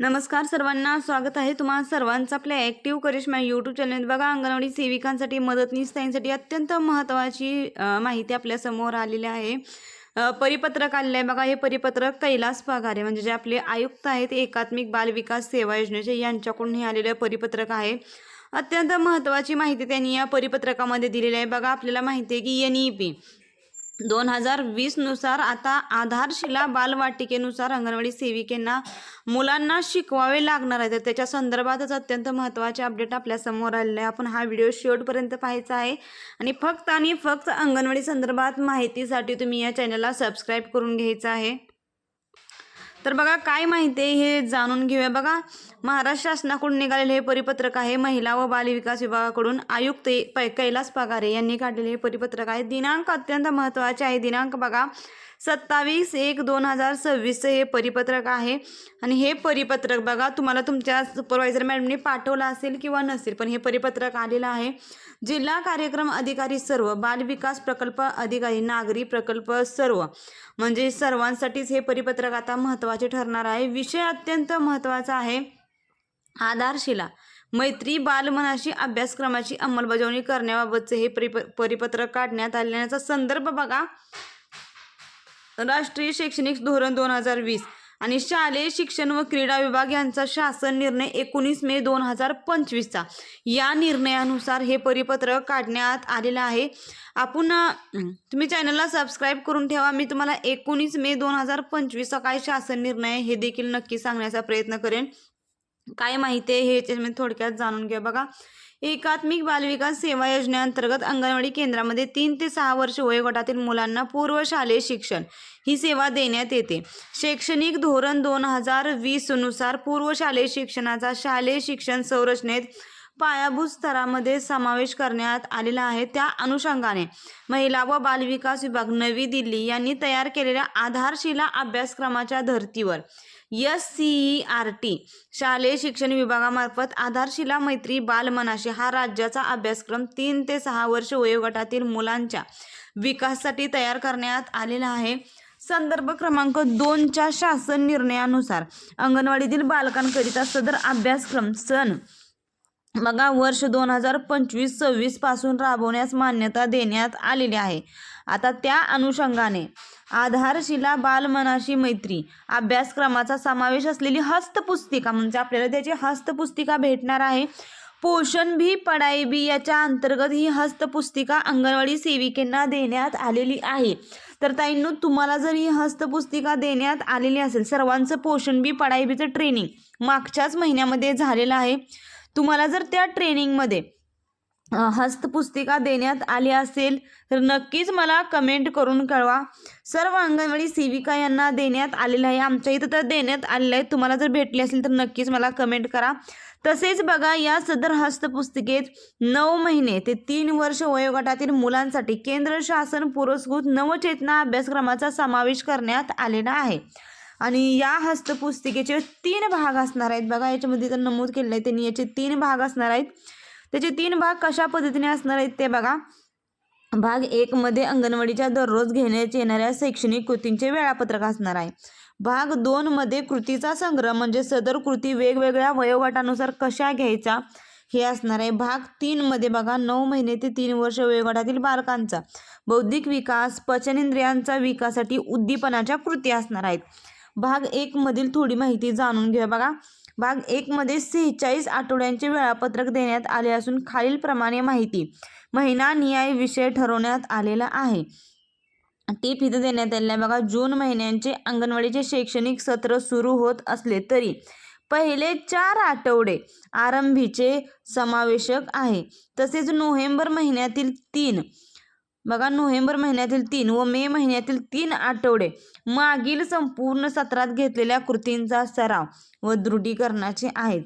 नमस्कार सर्वांना स्वागत आहे तुम्हा सर्वांचं आपल्या ॲक्टिव्ह करिश्मा यूट्यूब चॅनल बघा अंगणवाडी सेविकांसाठी मदतनीस ताईंसाठी अत्यंत महत्त्वाची माहिती आपल्यासमोर आलेली आहे. परिपत्रक आलेलं आहे. बघा हे परिपत्रक कैलास पगारे म्हणजे जे आपले आयुक्त आहेत एकात्मिक बाल विकास सेवा योजनेचे यांच्याकडून हे आलेलं परिपत्रक आहे. अत्यंत महत्त्वाची माहिती त्यांनी या परिपत्रकामध्ये दिलेली आहे. बघा आपल्याला माहिती आहे की एन ई पी दोन हजार वीसनुसार आता आधारशिला बालवाटिकेनुसार अंगणवाडी सेविकेंना मुलांना शिकवावे लागणार आहे तर त्याच्या संदर्भातच अत्यंत महत्त्वाचे अपडेट आपल्यासमोर आलेले आहे. आपण हा व्हिडिओ शेवटपर्यंत पाहायचा आहे. आणि फक्त आणि फक्त अंगणवाडी संदर्भात माहितीसाठी तुम्ही या चॅनलला सबस्क्राईब करून घ्यायचं आहे. तर बघा काय माहिती आहे हे जाणून घेऊया. बघा महाराष्ट्र शासनाकडून निघालेले हे परिपत्रक आहे. महिला व बालविकास विभागाकडून आयुक्त पै कैलास पगारे यांनी काढलेले हे परिपत्रक आहे. दिनांक अत्यंत महत्त्वाचे आहे. दिनांक बघा सत्तावीस एक दोन हजार सव्वीसचं हे परिपत्रक आहे. आणि हे परिपत्रक बघा तुम्हाला तुमच्या सुपरवायझर मॅडमने पाठवलं असेल किंवा नसेल पण हे परिपत्रक आलेलं आहे. जिल्हा कार्यक्रम अधिकारी सर्व बालविकास प्रकल्प अधिकारी नागरी प्रकल्प सर्व म्हणजे सर्वांसाठीच हे परिपत्रक आता महत्त्वाचे ठरणार आहे. विषय अत्यंत महत्त्वाचा आहे. आधारशिला. मैत्री बालमनाशी अभ्यासक्रमाची अंमलबजावणी करण्याबाबतचे हे परिप परिपत्रक काढण्यात आल्याचा संदर्भ बघा. राष्ट्रीय शैक्षणिक धोरण दोन हजार वीस आणि शालेय शिक्षण व क्रीडा विभाग यांचा शासन निर्णय एकोणीस मे दोन हजार पंचवीसचा. या निर्णयानुसार हे परिपत्रक काढण्यात आलेलं आहे. आपण तुम्ही चॅनलला सबस्क्राईब करून ठेवा. मी तुम्हाला एकोणीस मे दोन हजार पंचवीसचा काय शासन निर्णय आहे हे देखील नक्की सांगण्याचा प्रयत्न करेन. काय माहिती आहे हे याच्यामध्ये थोडक्यात जाणून घ्या बघा एकात्मिक बालविकास सेवा योजनेअंतर्गत अंगणवाडी केंद्रामध्ये तीन ते सहा वर्ष वयोगटातील मुलांना पूर्व शालेय शिक्षण ही सेवा देण्यात येते. शैक्षणिक धोरण दोन हजार वीसनुसार पूर्व शालेय शिक्षणाचा शालेय शिक्षण संरचनेत पायाभूत स्तरामध्ये समावेश करण्यात आलेला आहे. त्या अनुषंगाने महिला व बालविकास विभाग नवी दिल्ली यांनी तयार केलेल्या आधारशिला अभ्यासक्रमाच्या धर्तीवर S C E R T. शालेय शिक्षण विभागामार्फत आधारशिला मैत्री बालमनाशी हा राज्याचा अभ्यासक्रम तीन ते सहा वर्ष वयोगटातील मुलांच्या विकासासाठी तयार करण्यात आलेला आहे. संदर्भ क्रमांक दोनच्या शासन निर्णयानुसार अंगणवाडीतील बालकांकरिता सदर अभ्यासक्रम सन बघा वर्ष दोन हजार पंचवीस सव्वीसपासून राबवण्यास मान्यता देण्यात आलेली आहे. आता त्या अनुषंगाने आधारशिला बालमनाशी मैत्री अभ्यासक्रमाचा समावेश असलेली हस्तपुस्तिका म्हणजे आपल्याला त्याची हस्तपुस्तिका भेटणार आहे. पोषण भी पढाई भी याच्या अंतर्गत ही हस्तपुस्तिका अंगणवाडी सेविकेंना देण्यात आलेली आहे. तर ताईंनो तुम्हाला जर ही हस्तपुस्तिका देण्यात आलेली असेल सर्वांचं पोषण बी पढाई बीचं ट्रेनिंग मागच्याच महिन्यामध्ये झालेलं आहे. तुम्हाला जर त्या ट्रेनिंगमध्ये हस्तपुस्तिका देण्यात आली असेल तर नक्कीच मला कमेंट करून कळवा. सर्व अंगणवाडी सेविका यांना देण्यात आलेलं आहे आमच्या इथं तर देण्यात आलेलं आहे. तुम्हाला जर भेटली असेल तर नक्कीच मला कमेंट करा. तसेच बघा या सदर हस्तपुस्तिकेत नऊ महिने ते तीन वर्ष वयोगटातील मुलांसाठी केंद्र शासन पुरस्कृत नवचेतना अभ्यासक्रमाचा समावेश करण्यात आलेला आहे. आणि या हस्तपुस्तिकेचे तीन भाग असणार आहेत. बघा याच्यामध्ये तर नमूद केलेलं आहे त्यांनी. याचे तीन भाग असणार आहेत. त्याचे तीन भाग कशा पद्धतीने असणार आहेत ते बघा. भाग एकमध्ये अंगणवाडीच्या दररोज घेण्यात येणाऱ्या शैक्षणिक कृतींचे वेळापत्रक असणार आहे. भाग दोनमध्ये कृतीचा संग्रह म्हणजे सदर कृती वेगवेगळ्या वयोगटानुसार कशा घ्यायचा हे असणार आहे. भाग तीनमध्ये बघा नऊ महिने ते तीन वर्ष वयोगटातील बालकांचा बौद्धिक विकास पचनेंद्रियांचा विकासासाठी उद्दीपनाच्या कृती असणार आहेत. भाग एकमधील थोडी माहिती जाणून घ्या बघा भाग एकमध्ये सेहेचाळीस आठवड्यांचे वेळापत्रक देण्यात आले असून खालीलप्रमाणे माहिती महिना न्याय विषय ठरवण्यात आलेला आहे. टीप इथं देण्यात आलेलं आहे. बघा जून महिन्यांचे अंगणवाडीचे शैक्षणिक सत्र सुरू होत असले तरी पहिले चार आठवडे आरंभीचे समावेशक आहे. तसेच नोव्हेंबर महिन्यातील तीन बघा नोव्हेंबर महिन्यातील तीन व मे महिन्यातील तीन आठवडे मागील संपूर्ण सत्रात घेतलेल्या कृतींचा सराव व दृढीकरणाचे आहेत.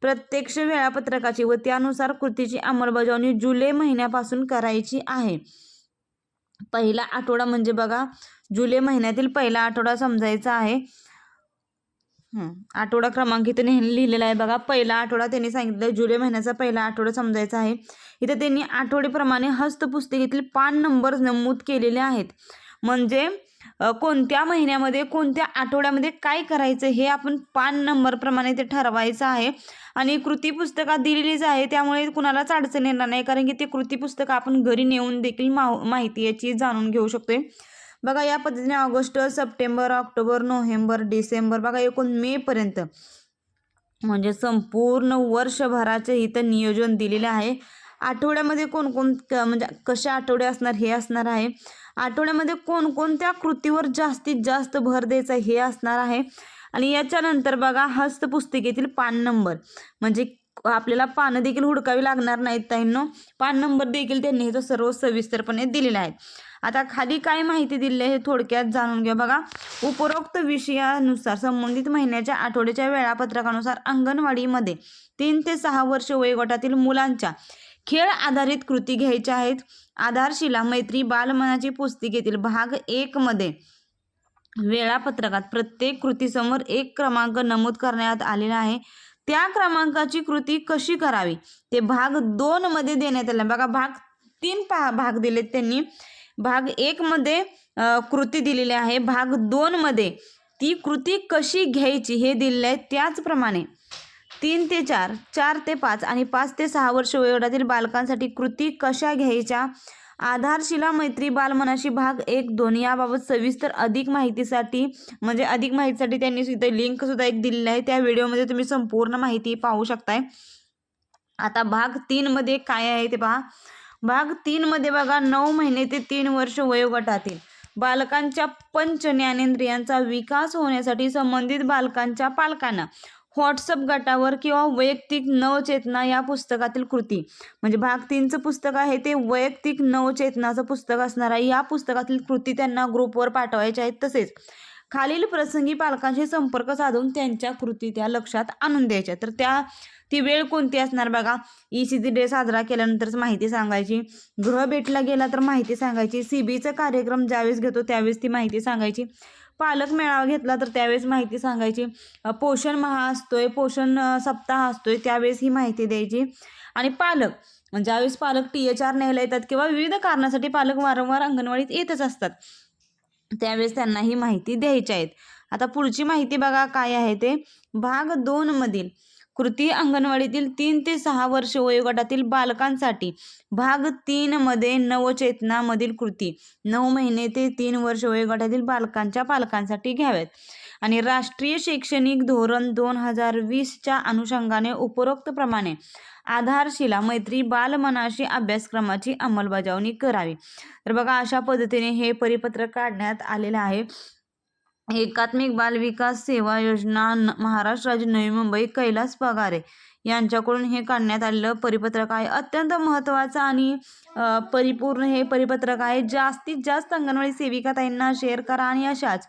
प्रत्यक्ष वेळापत्रकाची व त्यानुसार कृतीची अंमलबजावणी जुलै महिन्यापासून करायची आहे. पहिला आठवडा म्हणजे बघा जुलै महिन्यातील पहिला आठवडा समजायचा आहे. आठवडा क्रमांक इथे लिहिलेला आहे बघा. पहिला आठवडा त्यांनी सांगितलं जुलै महिन्याचा पहिला आठवडा समजायचा आहे. इथे त्यांनी आठवडेप्रमाणे हस्तपुस्तिकेतील पान नंबर नमूद केलेले आहेत. म्हणजे कोणत्या महिन्यामध्ये कोणत्या आठवड्यामध्ये काय करायचं हे आपण पान नंबरप्रमाणे ते ठरवायचं आहे. आणि कृती पुस्तकात दिलेलीच आहे त्यामुळे कुणालाच अडचण येणार नाही. कारण की ते कृती पुस्तकं आपण घरी नेऊन देखील माव माहिती याची जाणून घेऊ शकतोय. बघा या पद्धतीने August September October November December बघा एकूण मेपर्यंत म्हणजे संपूर्ण वर्षभराचे इथं नियोजन दिलेलं आहे. आठवड्यामध्ये कोणकोण म्हणजे कशा आठवडे असणार हे असणार आहे. आठवड्यामध्ये कोणकोणत्या कृतीवर जास्तीत जास्त भर द्यायचा हे असणार आहे. आणि याच्यानंतर बघा हस्तपुस्तिकेतील पान नंबर. म्हणजे आपल्याला पानं देखील हुडकावी लागणार नाहीत ताईंनो. पान नंबर देखील त्यांनी इथं सर्व सविस्तरपणे दिलेले आहेत आता खाली काय माहिती दिली आहे हे थोडक्यात जाणून घ्या. बघा उपरोक्त विषयानुसार संबंधित महिन्याच्या आठवड्याच्या वेळापत्रकानुसार अंगणवाडीमध्ये तीन ते सहा वर्ष वयोगटातील मुलांच्या खेळ आधारित कृती घ्यायच्या आहेत. आधारशिला मैत्री बालमनाची पुस्तिकेतील भाग एकमध्ये वेळापत्रकात प्रत्येक कृतीसमोर एक क्रमांक नमूद करण्यात आलेला आहे. त्या क्रमांकाची कृती कशी करावी? ते भाग दोन मध्ये देण्यात आलं. बघा भाग तीन पहा भाग दिलेत त्यांनी. भाग एकमध्ये कृती दिलेली आहे. भाग दोनमध्ये ती कृती कशी घ्यायची हे दिलेलं आहे त्याचप्रमाणे. तीन ते चार चार ते पाच आणि पाच ते सहा वर्ष वयोगटातील बालकांसाठी कृती कशा घ्यायच्या? आधारशिला मैत्री बालमनाशी भाग एक दोन याबाबत सविस्तर अधिक माहितीसाठी म्हणजे अधिक माहितीसाठी त्यांनी इथं लिंकसुद्धा एक दिलेली आहे. त्या व्हिडिओमध्ये तुम्ही संपूर्ण माहिती पाहू शकताय. आता भाग तीनमध्ये काय आहे ते पहा. भाग तीनमध्ये बघा नऊ महिने ते तीन वर्ष वयोगटातील बालकांच्या पंच ज्ञानेंद्रियांचा विकास होण्यासाठी संबंधित बालकांच्या पालकांना व्हॉट्सअप गटावर किंवा वैयक्तिक नवचेतना या पुस्तकातील कृती. म्हणजे भाग तीनचं पुस्तक आहे ते वैयक्तिक नवचेतनाचं पुस्तक असणार आहे या पुस्तकातील कृती त्यांना ग्रुपवर पाठवायच्या आहेत तसेच खालील प्रसंगी पालकांशी संपर्क साधून त्यांच्या कृती त्या लक्षात आणून द्यायच्या. तर त्या ती वेळ कोणती असणार बघा? ई सी जी डे साजरा केल्यानंतरच माहिती सांगायची. गृह भेटला गेला तर माहिती सांगायची. सी बीचा कार्यक्रम ज्यावेळेस घेतो त्यावेळेस ती माहिती सांगायची. पालक मेळावा घेतला तर त्यावेळेस माहिती सांगायची. पोषण महा असतोय पोषण सप्ताह असतोय त्यावेळेस ही माहिती द्यायची. आणि पालक ज्यावेळेस पालक टी एच आर न्यायला येतात किंवा विविध कारणासाठी पालक वारंवार अंगणवाडीत येतच असतात. त्यावेळेस त्यांना ही माहिती द्यायची आहेत. आता पुढची माहिती बघा काय आहे ते. भाग दोन मधील कृती अंगणवाडीतील तीन ते सहा वर्ष वयोगटातील बालकांसाठी भाग तीन मध्ये नवचेतनामधील कृती नऊ महिने ते तीन वर्ष वयोगटातील बालकांच्या पालकांसाठी घ्याव्यात. आणि राष्ट्रीय शैक्षणिक धोरण दोन हजार वीसच्या अनुषंगाने उपरोक्त प्रमाणे आधारशिला मैत्री बालमनाशी अभ्यासक्रमाची अंमलबजावणी करावी. तर बघा अशा पद्धतीने हे परिपत्रक काढण्यात आलेलं आहे. एकात्मिक बाल विकास सेवा योजना महाराष्ट्र राज्य नवी मुंबई कैलास पगारे यांच्याकडून हे काढण्यात आलेलं परिपत्रक आहे. अत्यंत महत्त्वाचं आणि परिपूर्ण हे परिपत्रक आहे. जास्तीत जास्त अंगणवाडी सेविका ताईंना शेअर करा आणि अशाच.